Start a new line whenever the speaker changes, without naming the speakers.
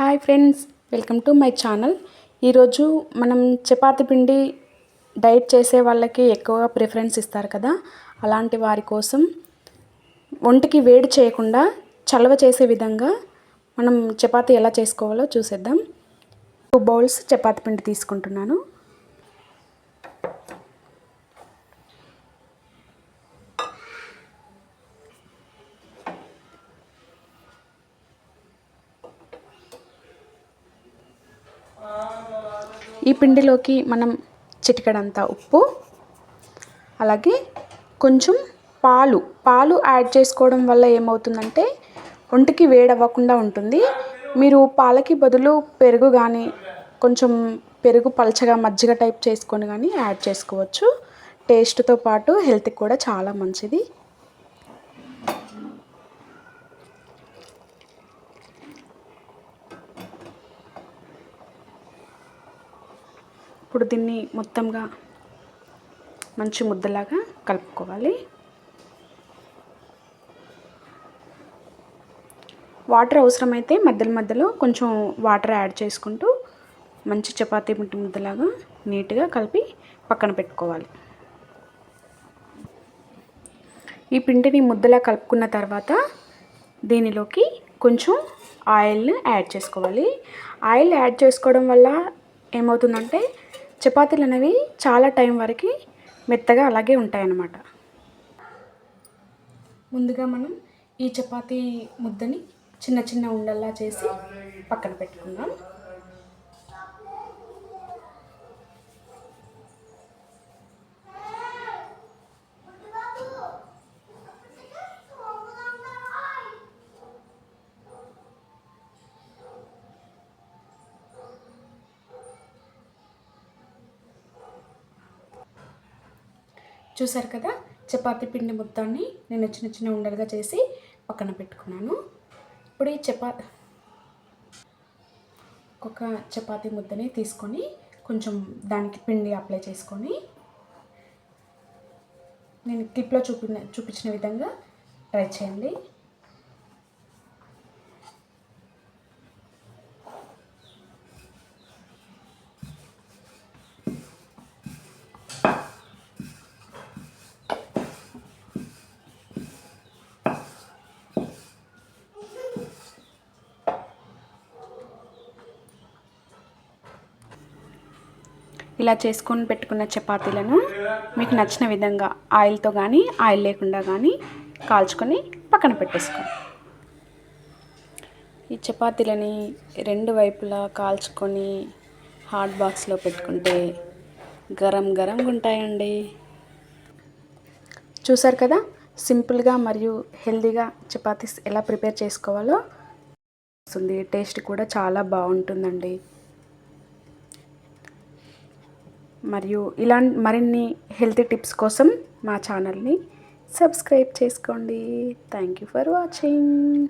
Hi friends welcome to my channel. ఈరోజు మనం చపాతి పిండి డైట్ చేసే వాళ్ళకి ఎక్కువగా ప్రిఫరెన్స్ ఇస్తారు కదా. అలాంటి వారి కోసం ఒంటికి వేడి చేయకుండా చలవ చేసే విధంగా మనం చపాతి ఎలా చేసుకోవాలో చూసేద్దాం. టూ బౌల్స్ చపాతి పిండి తీసుకుంటున్నాను. ఈ పిండిలోకి మనం చిటికడంత ఉప్పు అలాగే కొంచెం పాలు. పాలు యాడ్ చేసుకోవడం వల్ల ఏమవుతుందంటే ఒంటికి వేడవ్వకుండా ఉంటుంది. మీరు పాలకి బదులు పెరుగు కానీ కొంచెం పెరుగు పలచగా మజ్జిగ టైప్ చేసుకొని కానీ యాడ్ చేసుకోవచ్చు. టేస్ట్తో పాటు హెల్త్కి కూడా చాలా మంచిది. ఇప్పుడు దీన్ని మొత్తంగా మంచి ముద్దలాగా కలుపుకోవాలి. వాటర్ అవసరమైతే మధ్యలో మధ్యలో కొంచెం వాటర్ యాడ్ చేసుకుంటూ మంచి చపాతీ ముట్టి ముద్దలాగా నీట్గా కలిపి పక్కన పెట్టుకోవాలి. ఈ పిండిని ముద్దలా కలుపుకున్న తర్వాత దీనిలోకి కొంచెం ఆయిల్ని యాడ్ చేసుకోవాలి. ఆయిల్ యాడ్ చేసుకోవడం వల్ల ఏమవుతుందంటే చపాతీలు అనేవి చాలా టైం వరకు మెత్తగా అలాగే ఉంటాయన్నమాట. ముందుగా మనం ఈ చపాతీ ముద్దని చిన్న చిన్న ఉండల్లా చేసి పక్కన పెట్టుకుందాం. చూసారు కదా? చపాతి పిండి మొత్తాన్ని నేను చిన్న చిన్న ఉండలుగా చేసి పక్కన పెట్టుకున్నాను. ఇప్పుడు ఈ చపా ఒక చపాతి ముద్దని తీసుకొని కొంచెం దానికి పిండి అప్లై చేసుకొని నేను క్లిప్లో చూపిన చూపించిన విధంగా ట్రై చేయండి. ఇలా చేసుకొని పెట్టుకున్న చపాతీలను మీకు నచ్చిన విధంగా ఆయిల్తో కానీ ఆయిల్ లేకుండా కానీ కాల్చుకొని పక్కన పెట్టేసుకోండి ఈ చపాతీలని రెండు వైపులా కాల్చుకొని హాట్ బాక్స్లో పెట్టుకుంటే గరం గరంగా ఉంటాయండి. చూసారు కదా? సింపుల్గా మరియు హెల్దీగా చపాతీస్ ఎలా ప్రిపేర్ చేసుకోవాలో వస్తుంది. టేస్ట్ కూడా చాలా బాగుంటుందండి. మరియు ఇలా మరిన్ని హెల్తీ టిప్స్ కోసం మా ఛానల్ని సబ్స్క్రైబ్ చేసుకోండి. Thank you for watching.